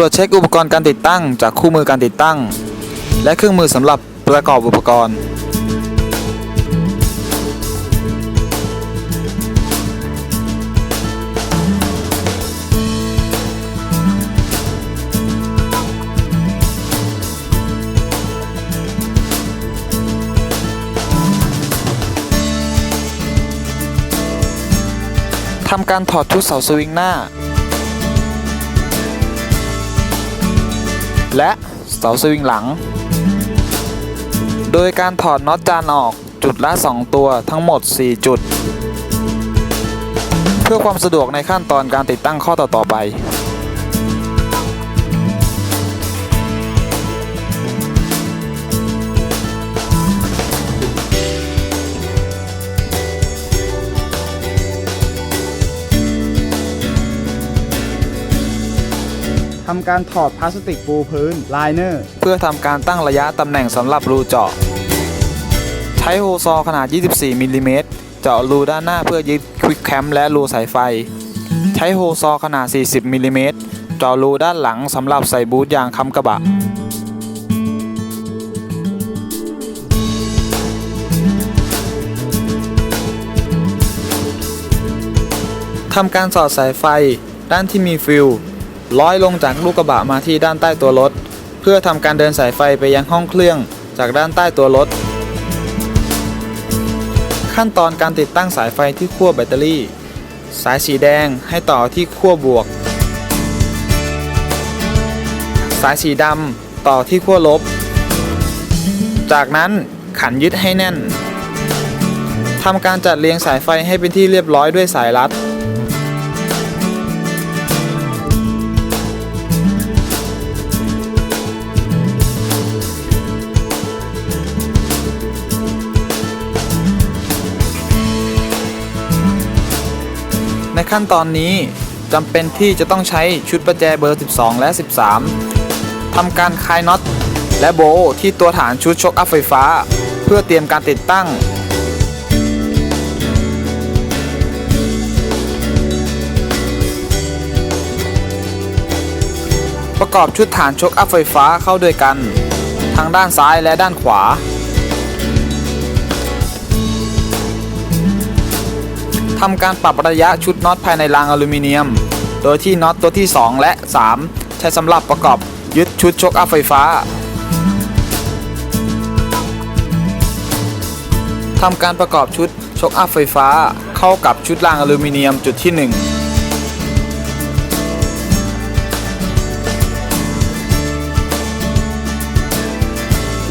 รวจเช็คอุปกรณ์การติดตั้งจากคู่มือการติดตั้ง และเครื่องมือสำหรับประกอบอุปกรณ์ ทำการถอดชุดเสาสวิงหน้า และเสาสวิงหลัง โดยการถอดน็อตจานออกจุดละ 2 ตัวทั้งหมด 4 จุด เพื่อความสะดวกในขั้นตอนการติดตั้งข้อต่อๆไป ทำการถอดพลาสติกปูพื้นไลเนอร์ เพื่อทำการตั้งระยะตำแหน่งสำหรับรูเจาะ ใช้โฮซอขนาด 24มิลลิเมตรเจาะรูด้านหน้าเพื่อยึดควิกแคมและรูสายไฟ ใช้โฮซอขนาด 40มิลลิเมตรเจาะรูด้านหลังสำหรับใส่บูทยางค้ำกระบะทำการสอดสายไฟด้านที่มีฟิล ร้อยลงจากลูกกระบะมาที่ด้านใต้ตัวรถ เพื่อทำการเดินสายไฟไปยังห้องเครื่องจากด้านใต้ตัวรถ ขั้นตอนการติดตั้งสายไฟที่ขั้วแบตเตอรี่ สายสีแดงให้ต่อที่ขั้วบวก สายสีดำต่อที่ขั้วลบ จากนั้นขันยึดให้แน่นทำการจัดเรียงสายไฟให้เป็นที่เรียบร้อยด้วยสายรัด ขั้นตอนนี้จำเป็นที่จะต้องใช้ชุดประแจเบอร์ 12 และ 13 ทำการคลายน็อตและโบว์ที่ตัวฐานชุดชกอัพไฟฟ้า เพื่อเตรียมการติดตั้ง ประกอบชุดฐานชกอัพไฟฟ้าเข้าด้วยกัน ทั้งด้านซ้ายและด้านขวา ทำการปรับระยะชุดน็อตภายในรางอลูมิเนียม โดยที่น็อตตัวที่ 2 และ 3 ใช้สำหรับประกอบยึดชุดชกอัพไฟฟ้าทำการประกอบชุดชกอัพไฟฟ้าเข้ากับชุดรางอลูมิเนียมจุดที่ 1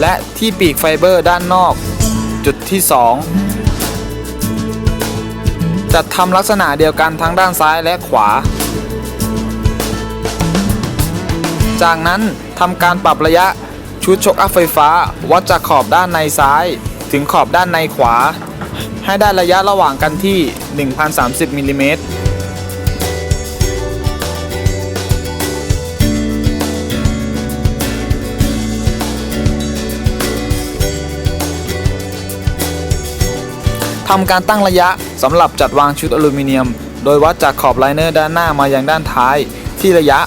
และที่ปีกไฟเบอร์ด้านนอก จุดที่ 2 จัดทำลักษณะเดียวกันทั้งด้านซ้ายและขวา จากนั้นทำการปรับระยะชุดชกอัพไฟฟ้า วัดจากขอบด้านในซ้าย ถึงขอบด้านในขวา ให้ได้ระยะระหว่างกันที่ 1030มิลลิเมตร ทำการตั้งระยะสำหรับจัดวางชุดอลูมิเนียม โดยวัดจากขอบไลเนอร์ด้านหน้ามายังด้านท้าย ที่ระยะ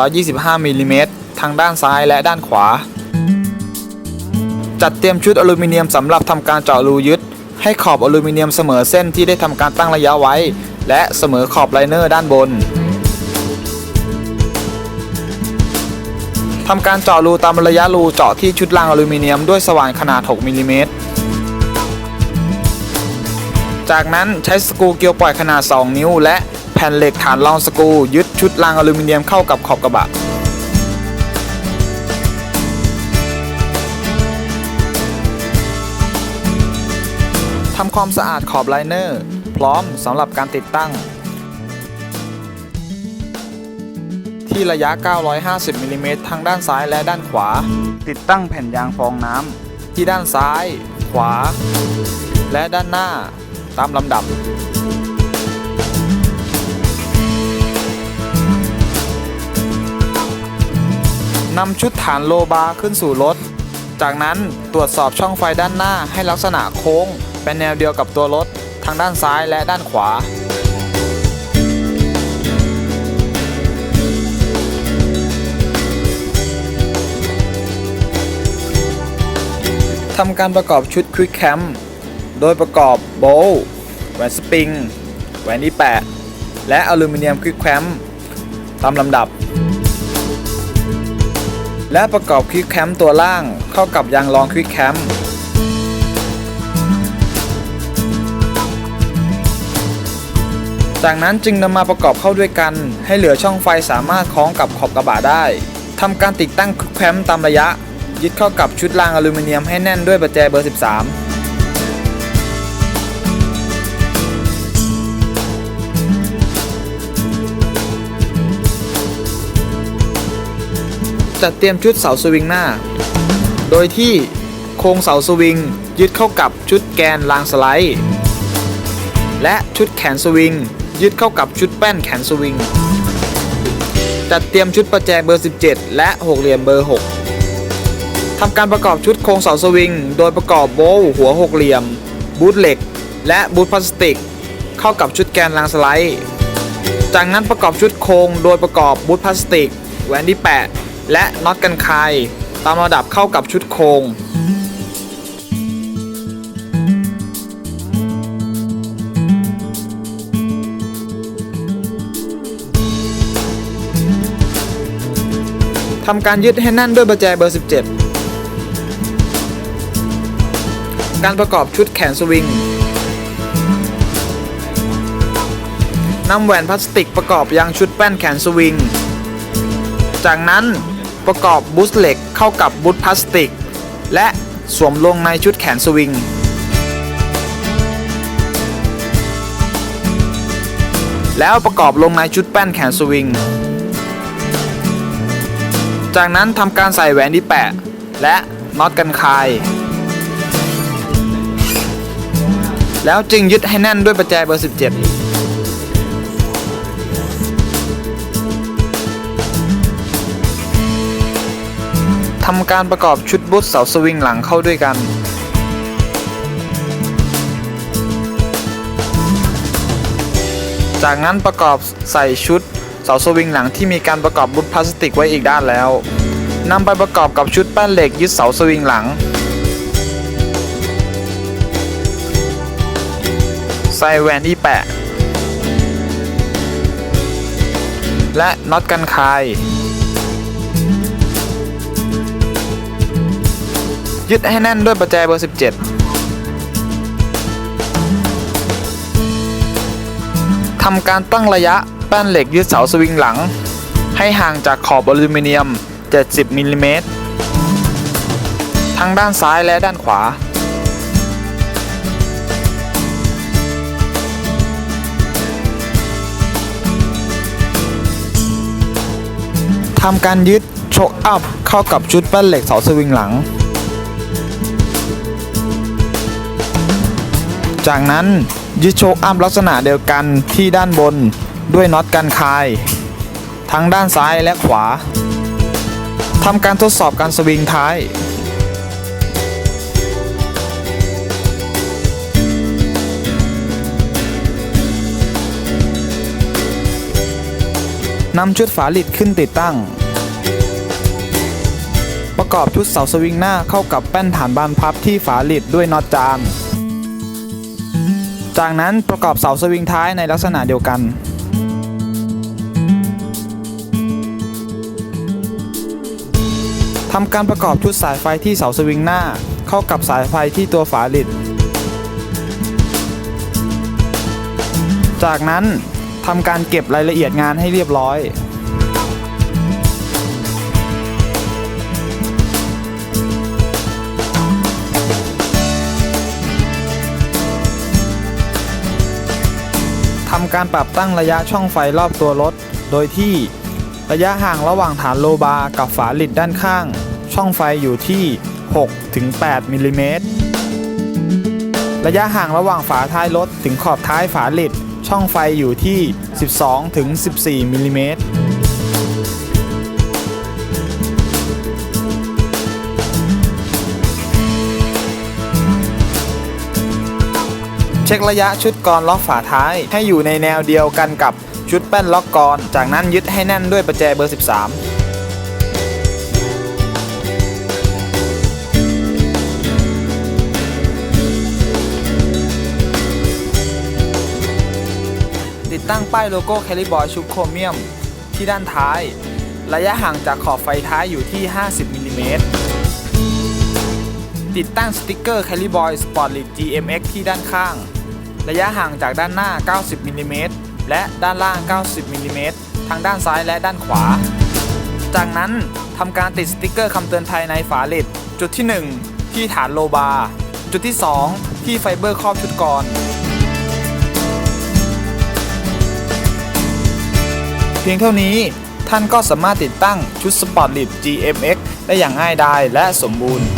825มิลลิเมตรทางด้านซ้ายและด้านขวา จัดเตรียมชุดอลูมิเนียมสำหรับทำการเจาะรูยึด ให้ขอบอลูมิเนียมเสมอเส้นที่ได้ทำการตั้งระยะไว้ และเสมอขอบไลเนอร์ด้านบนทำการเจาะรูตามระยะรูเจาะที่ชุดรางอลูมิเนียมด้วยสว่านขนาด 6มิลลิเมตร จากนั้นใช้สกรูเกลียวปล่อยขนาด 2 นิ้ว และแผ่นเหล็กฐานรองสกรูยึดชุดรางอลูมิเนียมเข้ากับขอบกระบะทำความสะอาดขอบไลเนอร์ พร้อมสำหรับการติดตั้ง ที่ระยะ 950มิลลิเมตรทางด้านซ้ายและด้านขวา ติดตั้งแผ่นยางฟองน้ำที่ด้านซ้าย ขวา และด้านหน้า ตามลำดับนำชุดฐานโลบาขึ้นสู่รถ จากนั้นตรวจสอบช่องไฟด้านหน้าให้ลักษณะโค้ง เป็นแนวเดียวกับตัวรถ ทางด้านซ้ายและด้านขวา ทำการประกอบชุดควิกแคม โดยประกอบโบลแหวนสปริง แหวนที่8และอลูมิเนียม Quick Cam ตามลำดับ และประกอบ Quick Cam ตัวล่างเข้ากับยางรอง Quick Cam จากนั้นจึงนำมาประกอบเข้าด้วยกัน ให้เหลือช่องไฟสามารถคล้องกับขอบกระบะได้ทำการติดตั้งแคมตามระยะ ยึดเข้ากับชุดรางอลูมิเนียมให้แน่นด้วยประแจเบอร์ 13 จัดเตรียมชุดเสาสวิงหน้า โดยที่โครงเสาสวิงยึดเข้ากับชุดแกนรางสไลด์ และชุดแขนสวิง ยึดเข้ากับชุดแป้นแขนสวิง จัดเตรียมชุดประแจเบอร์ 17 และหกเหลี่ยมเบอร์ 6ทำการประกอบชุดโครงเสาสวิง โดยประกอบโบว์หัวหกเหลี่ยม บูทเหล็ก และบูทพลาสติก เข้ากับชุดแกนรางสไลด์ จากนั้นประกอบชุดโครงโดยประกอบบูทพลาสติกแหวนที่แปะ และน็อตกันคตามระดับเข้ากับชุดโครงทำการยึดให้แน่นด้วยประแจเบอร์ 17 การประกอบชุดแขนสวิง นำแหวนพลาสติกประกอบยังชุดแป้นแขนสวิง จากนั้น ประกอบบูสเหล็กเข้ากับบูทพลาสติก และสวมลงในชุดแขนสวิง แล้วประกอบลงในชุดแป้นแขนสวิง จากนั้นทำการใส่แหวนที่แปะ และน็อตกันคาย แล้วจึงยึดให้แน่นด้วยประแจเบอร์ 17 ทำการประกอบชุดบุตเสาสวิงหลังเข้าด้วยกันจากนั้นประกอบใส่ชุดเสาสวิงหลังที่มีการประกอบบุตพลาสติกไว้อีกด้านแล้วนำไปประกอบกับชุดแป้นเหล็กยึดเสาสวิงหลัง ใส่แหวนที่แปะ และน็อตกันคาย ยึดให้แน่นด้วยประแจเบอร์ 17 ทำการตั้งระยะแป้นเหล็กยึดเสาสวิงหลัง ให้ห่างจากขอบอลูมิเนียม 70มิลลิเมตรทั้งด้านซ้ายและด้านขวา ทำการยึดโชคอัพเข้ากับชุดแป้นเหล็กเสาสวิงหลัง จากนั้นยึดโชคอัพลักษณะเดียวกันที่ด้านบนด้วยน็อตกันคาย ทั้งด้านซ้ายและขวาทำการทดสอบการสวิงท้าย นำชุดฝาลิดขึ้นติดตั้ง ประกอบชุดเสาสวิงหน้าเข้ากับแป้นฐานบานพับที่ฝาลิดด้วยน็อตจาน จากนั้นประกอบเสาสวิงท้ายในลักษณะเดียวกัน ทำการประกอบชุดสายไฟที่เสาสวิงหน้า เข้ากับสายไฟที่ตัวฝาลิดจากนั้นทำการเก็บรายละเอียดงานให้เรียบร้อย ทำการปรับตั้งระยะช่องไฟรอบตัวรถ โดยที่ระยะห่างระหว่างฐานโลบาร์กับฝาลิดด้านข้าง ช่องไฟอยู่ที่ 6-8มิลลิเมตรระยะห่างระหว่างฝาท้ายรถถึงขอบท้ายฝาลิดช่องไฟอยู่ที่ 12-14มิลลิเมตร เช็คระยะชุดกรล็อกฝาท้าย ให้อยู่ในแนวเดียวกันกับชุดแป้นล็อกกร จากนั้นยึดให้แน่นด้วยประแจเบอร์ 13ติดตั้งป้ายโลโก้แคลิบอยชุบโครเมียม ที่ด้านท้าย ระยะห่างจากขอบไฟท้ายอยู่ที่ 50มิลลิเมตร ติดตั้งสติกเกอร์แคลิบอยสปอร์ตลิ GMX ที่ด้านข้าง ระยะห่างจากด้านหน้า 90มิลลิเมตรและด้านล่าง 90มิลลิเมตรทั้งด้านซ้ายและด้านขวา จากนั้นทำการติดสติกเกอร์คำเตือนภัยในฝาเลดจุดที่ 1 ที่ฐานโลบาร์จุดที่ 2 ที่ไฟเบอร์ครอบชุดกรเพียงเท่านี้ท่านก็สามารถติดตั้งชุดสปอร์ตลิ GMX ได้อย่างง่ายดายและสมบูรณ์